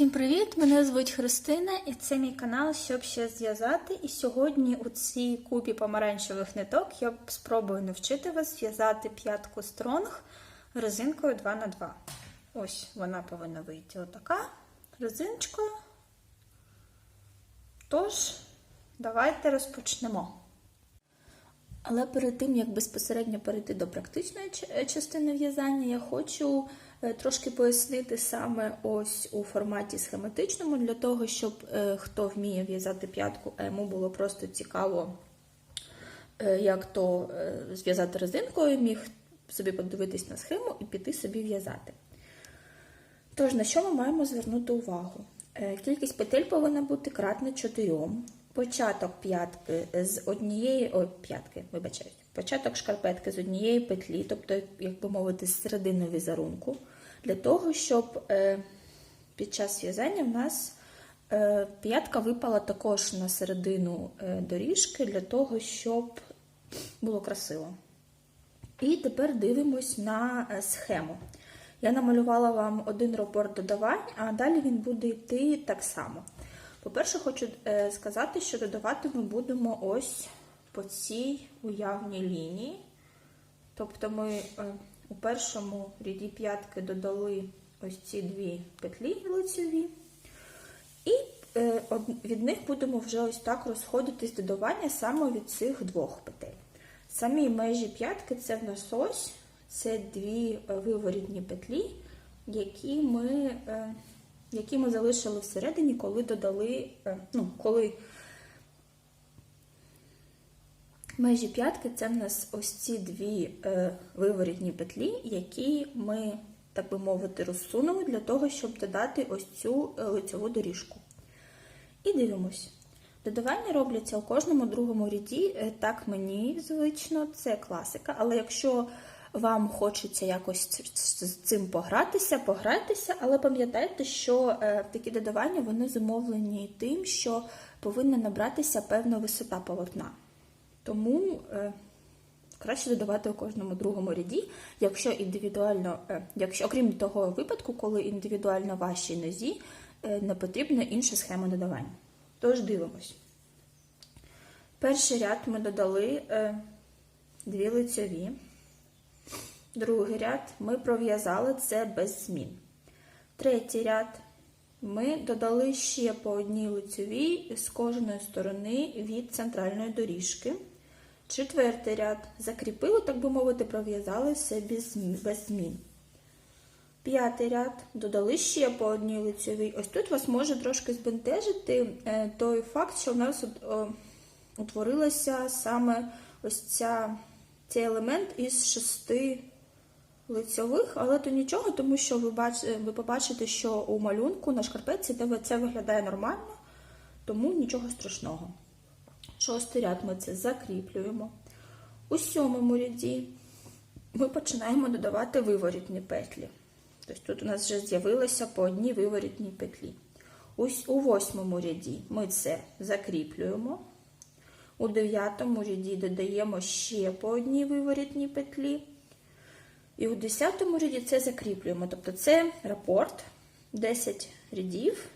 Всім привіт! Мене звуть Христина, і це мій канал, щоб ще зв'язати. І сьогодні у цій купі помаранчевих ниток я спробую навчити вас зв'язати п'ятку стронг резинкою 2х2. Ось вона повинна вийти отака резиночкою. Тож, давайте розпочнемо. Але перед тим, як безпосередньо перейти до практичної частини в'язання, я хочу трошки пояснити саме ось у форматі схематичному, для того, щоб е, хто вміє в'язати п'ятку, а йому було просто цікаво, е, як то е, зв'язати резинкою, міг собі подивитись на схему і піти собі в'язати. Тож, на що ми маємо звернути увагу? Е, Кількість петель повинна бути кратна 4. Початок п'ятки з однієї, ой, п'ятки, вибачаюсь, початок шкарпетки з однієї петлі, тобто, як би мовити, з середини візерунку, для того, щоб е, під час в'язання в нас е, п'ятка випала також на середину е, доріжки, для того, щоб було красиво. І тепер дивимось на схему. Я намалювала вам один рапорт додавань, а далі він буде йти так само. По-перше, хочу сказати, що додавати ми будемо ось по цій уявній лінії. Тобто ми е, у першому ряді п'ятки додали ось ці дві петлі лицеві. І е, від них будемо вже ось так розходитись додавання саме від цих двох петель. Самі межі п'ятки це в нас ось, це дві е, виворітні петлі, які ми, які ми залишили всередині, коли додали, ну, коли межі п'ятки це в нас ось ці дві е, виворітні петлі, які ми, так би мовити, розсунули для того, щоб додати ось цю е, лицеву доріжку. І дивимось. Додавання робляться у кожному другому ряді. Е, Так мені звично, це класика. Але якщо вам хочеться якось з цим погратися, пограйтеся, але пам'ятайте, що е, такі додавання вони зумовлені тим, що повинна набратися певна висота полотна. Тому е, краще додавати у кожному другому ряді, якщо індивідуально, е, якщо окрім того випадку, коли індивідуально вашій нозі е, не потрібна інша схема додавання. Тож дивимось. Перший ряд ми додали е, дві лицьові. Другий ряд ми пров'язали це без змін. Третій ряд ми додали ще по одній лицевій з кожної сторони від центральної доріжки. Четвертий ряд закріпили, так би мовити, пров'язали все без змін-. П'ятий ряд додали ще по одній лицевій. Ось тут вас може трошки збентежити е, той факт, що в нас утворилася саме ось ця, цей елемент із шести лицьових, але то нічого, тому що ви, бач, ви побачите, що у малюнку на шкарпетці це виглядає нормально, тому нічого страшного. Шостий ряд ми це закріплюємо. У сьомому ряді ми починаємо додавати виворітні петлі. Тобто тут у нас вже з'явилося по одній виворітній петлі. У восьмому ряді ми це закріплюємо. У дев'ятому ряді додаємо ще по одній виворітній петлі. І у 10 ряді це закріплюємо. Тобто це рапорт 10 рядів,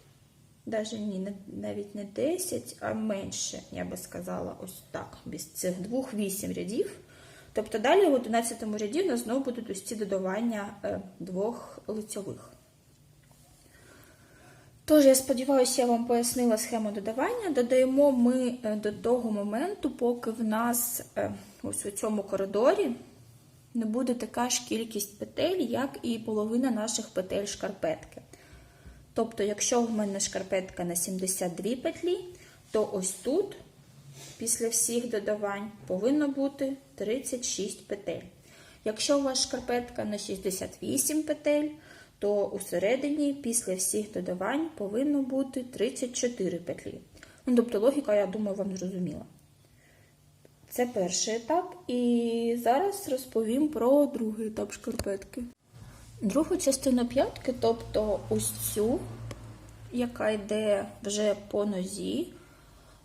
навіть ні, навіть не 10, а менше, я би сказала, ось так, без цих двох 8 рядів. Тобто далі у 11 ряді у нас знову будуть ось ці додавання е, двох лицьових. Тож, я сподіваюся, я вам пояснила схему додавання. Додаємо ми е, до того моменту, поки в нас е, ось у цьому коридорі не буде така ж кількість петель, як і половина наших петель шкарпетки. Тобто, якщо в мене шкарпетка на 72 петлі, то ось тут, після всіх додавань, повинно бути 36 петель. Якщо у вас шкарпетка на 68 петель, то усередині після всіх додавань повинно бути 34 петлі. Ну, тобто логіка, я думаю, вам зрозуміла. Це перший етап, і зараз розповім про другий етап шкарпетки. Другу частину п'ятки, тобто ось цю, яка йде вже по нозі,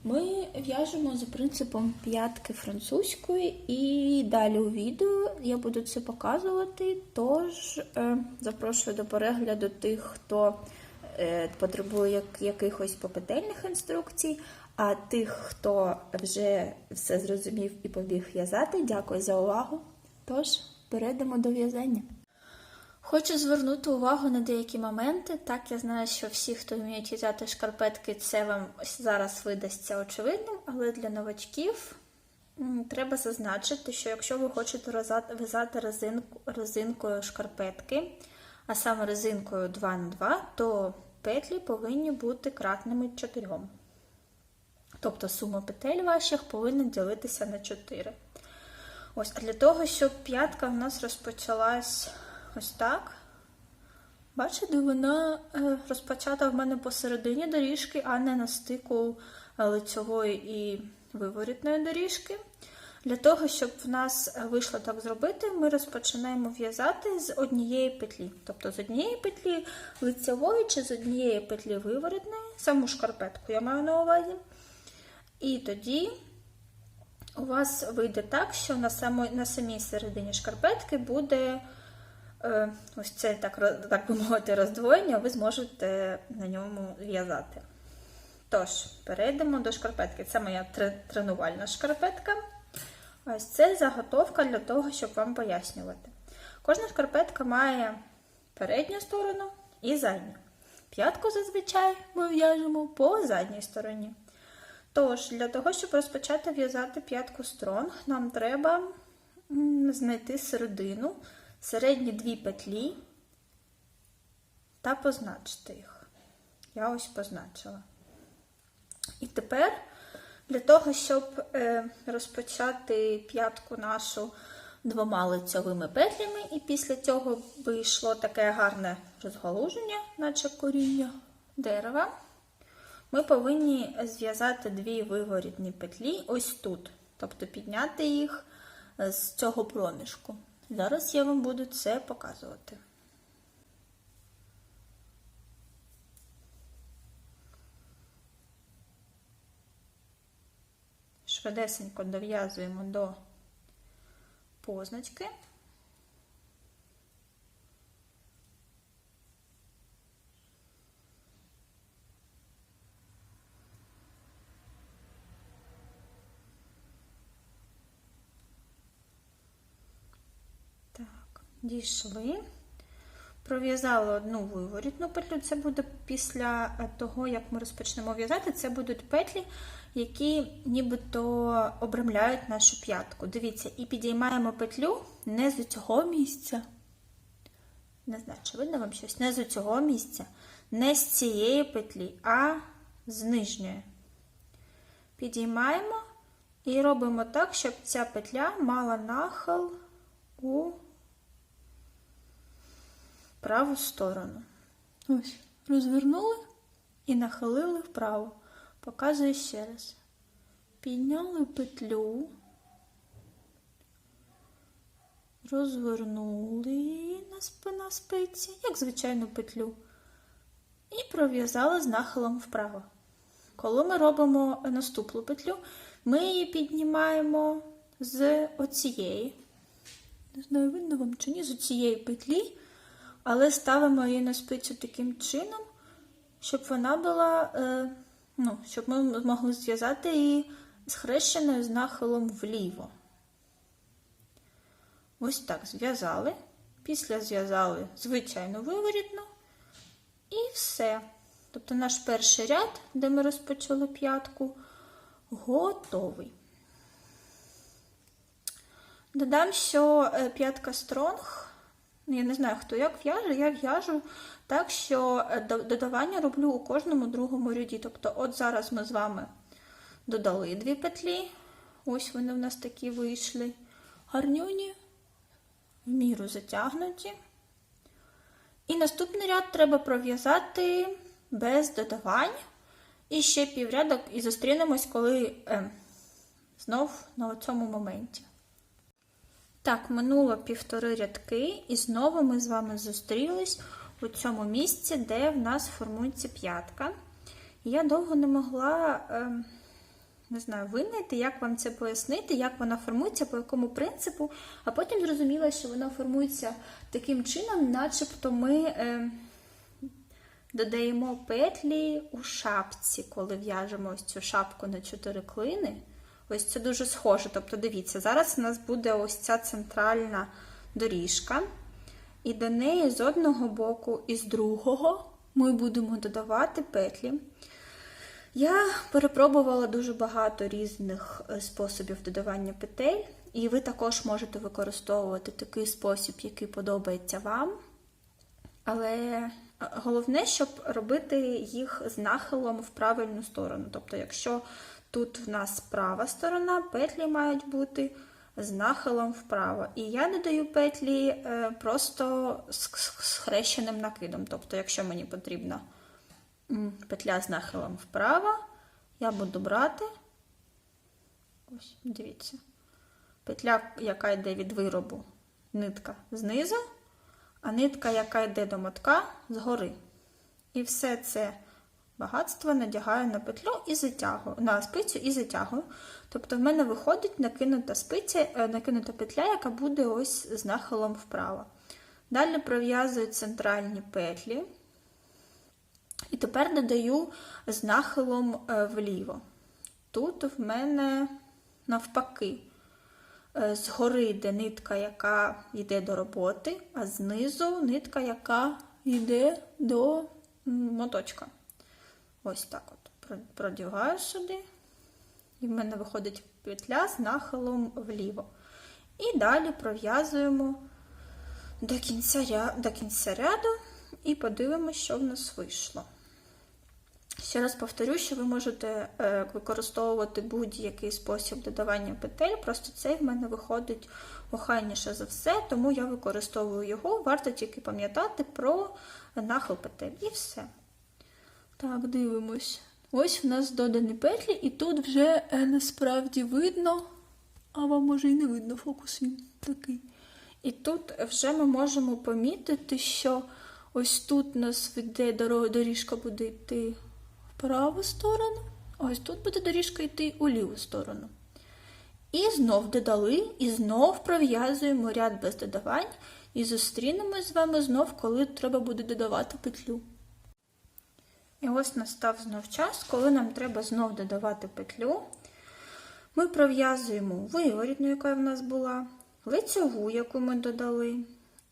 ми в'яжемо за принципом п'ятки французької, і далі у відео я буду це показувати. Тож е, запрошую до перегляду тих, хто е, потребує як- якихось попетельних інструкцій. А тих, хто вже все зрозумів і побіг в'язати, дякую за увагу. Тож, перейдемо до в'язання. Хочу звернути увагу на деякі моменти. Так, я знаю, що всі, хто вміють в'язати шкарпетки, це вам зараз видасться очевидним, але для новачків треба зазначити, що якщо ви хочете в'язати резинку, резинкою шкарпетки, а саме резинкою 2 на 2 то петлі повинні бути кратними 4. Тобто сума петель ваших повинна ділитися на 4. Ось, а для того, щоб п'ятка в нас розпочалась ось так. Бачите, вона е, розпочата в мене посередині доріжки, а не на стику лицьової і виворітної доріжки. Для того, щоб в нас вийшло так зробити, ми розпочинаємо в'язати з однієї петлі. Тобто з однієї петлі лицьової чи з однієї петлі виворітної, саму шкарпетку я маю на увазі. І тоді у вас вийде так, що на самій, на самій середині шкарпетки буде ось це так, так би мовити роздвоєння, ви зможете на ньому в'язати. Тож, перейдемо до шкарпетки. Це моя тренувальна шкарпетка. Ось це заготовка для того, щоб вам пояснювати. Кожна шкарпетка має передню сторону і задню. П'ятку зазвичай ми в'яжемо по задній стороні. Тож, для того, щоб розпочати в'язати п'ятку стронг, нам треба знайти середину, середні дві петлі та позначити їх. Я ось позначила. І тепер для того, щоб е, розпочати п'ятку нашу двома лицьовими петлями, і після цього вийшло таке гарне розгалуження, наче коріння дерева, ми повинні зв'язати дві виворітні петлі ось тут, тобто підняти їх з цього проміжку. Зараз я вам буду це показувати. Швидесенько дов'язуємо до позначки. Так, дійшли. Пров'язали одну виворітну петлю. Це буде після е, того, як ми розпочнемо в'язати, це будуть петлі, які нібито обрамляють нашу п'ятку. Дивіться, і підіймаємо петлю не з цього місця. Не знаю, чи видно вам щось? Не з цього місця, не з цієї петлі, а з нижньої. Підіймаємо і робимо так, щоб ця петля мала нахил у праву сторону. Ось, розвернули і нахилили вправо. Показую ще раз. Підняли петлю, розвернули на спина спиці, як звичайну петлю, і пров'язали з нахилом вправо. Коли ми робимо наступну петлю, ми її піднімаємо з оцієї. Не знаю, видно вам чи ні, з цієї петлі, але ставимо її на спицю таким чином, щоб вона була, е, ну, щоб ми змогли зв'язати її схрещеною з нахилом вліво. Ось так зв'язали. Після зв'язали звичайну виворітну і все. Тобто наш перший ряд, де ми розпочали п'ятку, готовий. Додам, що е, п'ятка стронг, я не знаю, хто як в'яже, я в'яжу так, що е, додавання роблю у кожному другому ряді. Тобто, от зараз ми з вами додали дві петлі, ось вони в нас такі вийшли. Гарнюні, в міру затягнуті. І наступний ряд треба пров'язати без додавань. І ще піврядок, і зустрінемось, коли е, знов на цьому моменті. Так, минуло півтори рядки, і знову ми з вами зустрілись у цьому місці, де в нас формується п'ятка. Я довго не могла, е, не знаю, винайти, як вам це пояснити, як вона формується, по якому принципу, а потім зрозуміла, що вона формується таким чином, начебто ми е, додаємо петлі у шапці, коли в'яжемо ось цю шапку на 4 клини. Ось це дуже схоже. Тобто, дивіться, зараз у нас буде ось ця центральна доріжка, і до неї з одного боку і з другого ми будемо додавати петлі. Я перепробувала дуже багато різних е, способів додавання петель, і ви також можете використовувати такий спосіб, який подобається вам. Але е, головне, щоб робити їх з нахилом в правильну сторону. Тобто, якщо тут в нас права сторона, петлі мають бути з нахилом вправо. І я додаю петлі е, просто з хрещеним накидом. Тобто, якщо мені потрібна петля з нахилом вправо, я буду брати, ось, дивіться, петля, яка йде від виробу, нитка знизу, а нитка, яка йде до мотка, згори. І все це багатство надягаю на петлю і затягую, на спицю і затягую. Тобто, в мене виходить накинута спиця, е, накинута петля, яка буде ось з нахилом вправо. Далі пров'язую центральні петлі. І тепер додаю з нахилом е, вліво. Тут в мене навпаки, е, згори йде нитка, яка йде до роботи, а знизу нитка, яка йде до моточка. Ось так от продягаю сюди, і в мене виходить петля з нахилом вліво. І далі пров'язуємо до кінця, до кінця ряду і подивимося, що в нас вийшло. Ще раз повторю, що ви можете е, використовувати будь-який спосіб додавання петель, просто цей в мене виходить охайніше за все, тому я використовую його, варто тільки пам'ятати про нахил петель. І все. Так, дивимось. Ось у нас додані петлі, і тут вже е, насправді видно, а вам може і не видно фокус він такий. І тут вже ми можемо помітити, що ось тут у нас йде доріжка буде йти в праву сторону, а ось тут буде доріжка йти у ліву сторону. І знов додали, і знов пров'язуємо ряд без додавань, і зустрінемось з вами знов, коли треба буде додавати петлю. І ось настав знов час, коли нам треба знов додавати петлю. Ми пров'язуємо виворітну, яка в нас була, лицьову, яку ми додали,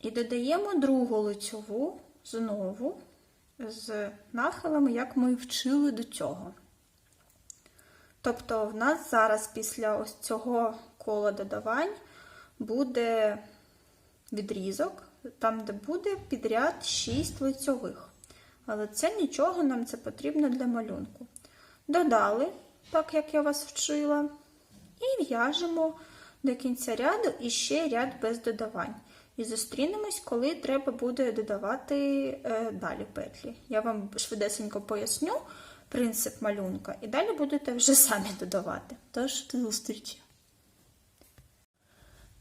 і додаємо другу лицьову знову з нахилами, як ми вчили до цього. Тобто, в нас зараз після ось цього кола додавань буде відрізок, там, де буде підряд 6 лицьових. Але це нічого, нам це потрібно для малюнку. Додали, так як я вас вчила, і в'яжемо до кінця ряду і ще ряд без додавань. І зустрінемось, коли треба буде додавати е, далі петлі. Я вам швидесенько поясню принцип малюнка, і далі будете вже самі додавати. Тож, до зустрічі!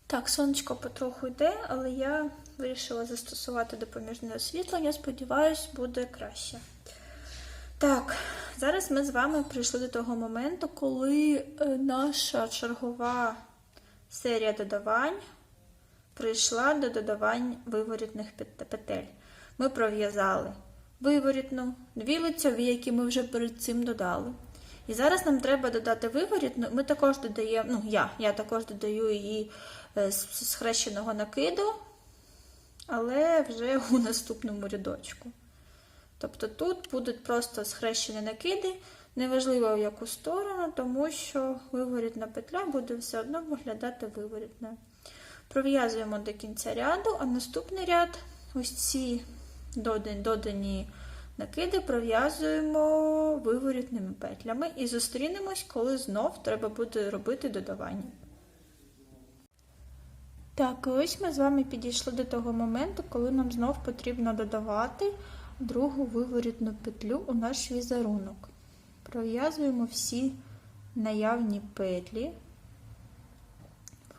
Так, сонечко потроху йде, але я вирішила застосувати допоміжне освітлення. Сподіваюсь, буде краще. Так, зараз ми з вами прийшли до того моменту, коли е, наша чергова серія додавань прийшла до додавань виворітних петель. Ми пров'язали виворітну, дві лицьові, які ми вже перед цим додали. І зараз нам треба додати виворітну. Ми також додаємо, ну, я я також додаю її е, з схрещеного накиду, але вже у наступному рядочку. Тобто тут будуть просто схрещені накиди, неважливо в яку сторону, тому що виворітна петля буде все одно виглядати виворітною. Пров'язуємо до кінця ряду, а наступний ряд ось ці додані накиди пров'язуємо виворітними петлями і зустрінемось, коли знов треба буде робити додавання. Так, ось ми з вами підійшли до того моменту, коли нам знов потрібно додавати другу виворітну петлю у наш візерунок. Пров'язуємо всі наявні петлі,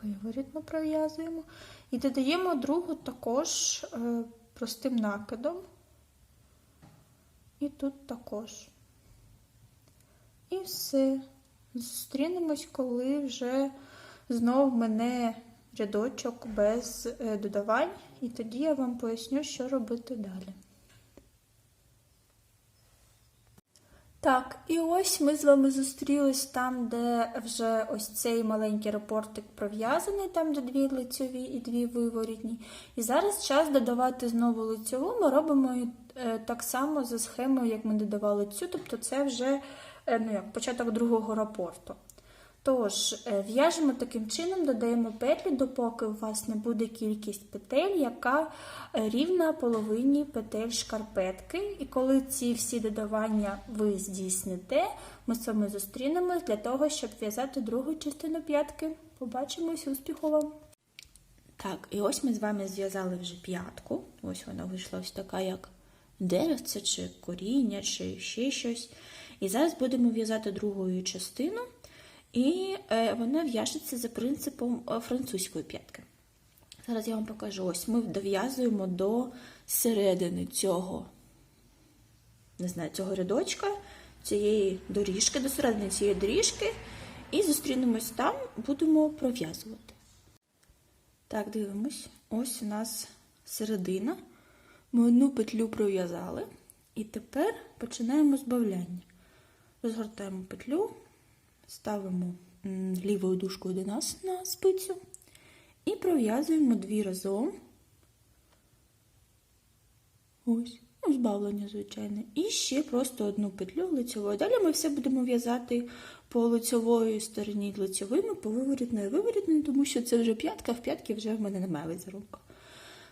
виворітно пров'язуємо, і додаємо другу також е, простим накидом. І тут також. І все. Зустрінемось, коли вже знов мене рядочок без е, додавань, і тоді я вам поясню, що робити далі. Так, і ось ми з вами зустрілись там, де вже ось цей маленький рапортик пров'язаний, там де дві лицьові і дві виворітні. І зараз час додавати знову лицьову. Ми робимо е, так само за схемою, як ми додавали цю, тобто це вже е, ну, як, початок другого рапорту. Тож, е, в'яжемо таким чином, додаємо петлі, допоки у вас не буде кількість петель, яка е, рівна половині петель шкарпетки. І коли ці всі додавання ви здійсните, ми з вами зустрінемось для того, щоб в'язати другу частину п'ятки. Побачимось, успіху вам! Так, і ось ми з вами зв'язали вже п'ятку. Ось вона вийшла ось така, як деревце, чи коріння, чи ще щось. І зараз будемо в'язати другу частину. І е, вона в'яжеться за принципом е, французької п'ятки. Зараз я вам покажу. Ось ми дов'язуємо до середини цього, не знаю, цього рядочка, цієї доріжки, до середини цієї доріжки, і зустрінемось там, будемо пров'язувати. Так, дивимось. Ось у нас середина. Ми одну петлю пров'язали, і тепер починаємо збавляння. Розгортаємо петлю. Ставимо лівою дужкою до нас на спицю і пров'язуємо дві разом. Ось, ну, збавлення, звичайне. І ще просто одну петлю лицьовою. Далі ми все будемо в'язати по лицьової стороні лицьовими, по виворітної виворітної, тому що це вже п'ятка, в п'ятки вже в мене немає візерунка.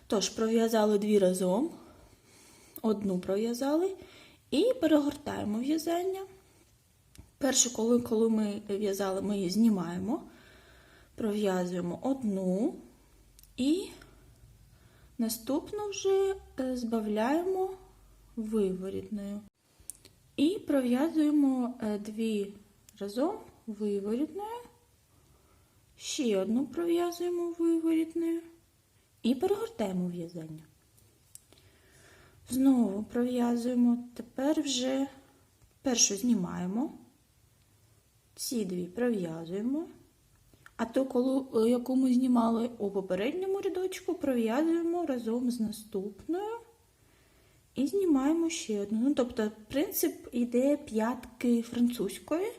Тож, пров'язали дві разом, одну пров'язали і перегортаємо в'язання. Першу, коли, коли ми в'язали, ми її знімаємо, пров'язуємо одну і наступну вже збавляємо виворітною. І пров'язуємо дві разом виворітною, ще одну пров'язуємо виворітною і перегортаємо в'язання. Знову пров'язуємо, тепер вже першу знімаємо. Ці дві пров'язуємо, а ту, коли, яку ми знімали у попередньому рядочку, пров'язуємо разом з наступною і знімаємо ще одну. Ну, тобто, принцип йде п'ятки французької.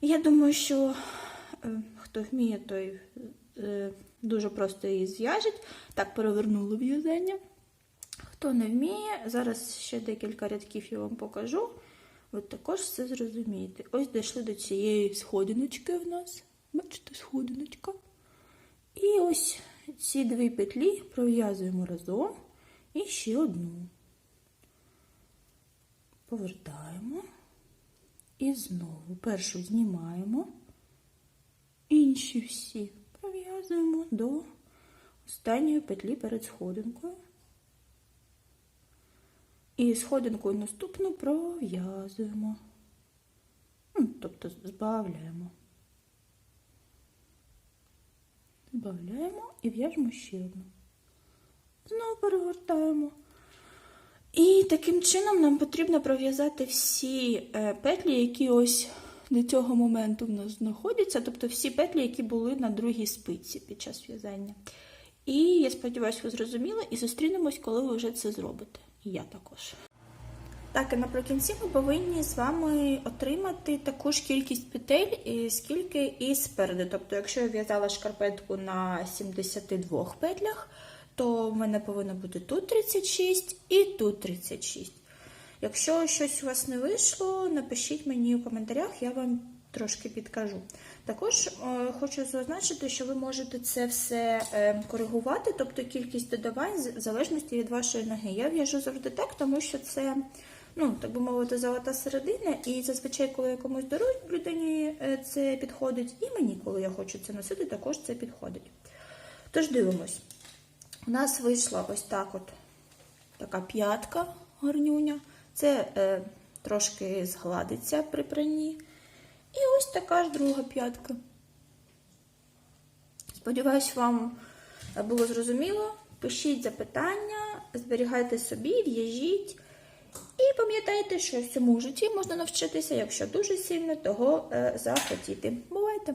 Я думаю, що е, хто вміє, той е, дуже просто її зв'яжуть. Так, перевернули в'язання. Хто не вміє, зараз ще декілька рядків я вам покажу. Ви також все зрозумієте. Ось дійшли до цієї сходиночки в нас. Бачите, сходиночка. І ось ці дві петлі пров'язуємо разом і ще одну. Повертаємо. І знову першу знімаємо, інші всі пров'язуємо до останньої петлі перед сходинкою. І сходинкою наступну пров'язуємо, тобто збавляємо. Збавляємо і в'яжемо ще одну. Знову перегортаємо. І таким чином нам потрібно пров'язати всі е, петлі, які ось до цього моменту в нас знаходяться, тобто всі петлі, які були на другій спиці під час в'язання. І я сподіваюся, ви зрозуміли, і зустрінемось, коли ви вже це зробите. І я також. Так, і наприкінці ми повинні з вами отримати таку ж кількість петель, скільки і спереду. Тобто, якщо я в'язала шкарпетку на 72 петлях, то в мене повинно бути тут 36 і тут 36. Якщо щось у вас не вийшло, напишіть мені у коментарях, я вам трошки підкажу. Також е, хочу зазначити, що ви можете це все е, коригувати, тобто кількість додавань в залежності від вашої ноги. Я в'яжу завжди так, тому що це, ну, так би мовити, золота середина, і зазвичай, коли якомусь дорогій людині е, це підходить, і мені, коли я хочу це носити, також це підходить. Тож дивимось. У нас вийшла ось так от така п'ятка гарнюня. Це е, трошки згладиться при пранні. І ось така ж друга п'ятка. Сподіваюсь, вам було зрозуміло. Пишіть запитання, зберігайте собі, в'яжіть. І пам'ятайте, що в цьому житті можна навчитися, якщо дуже сильно того е, захотіти. Бувайте!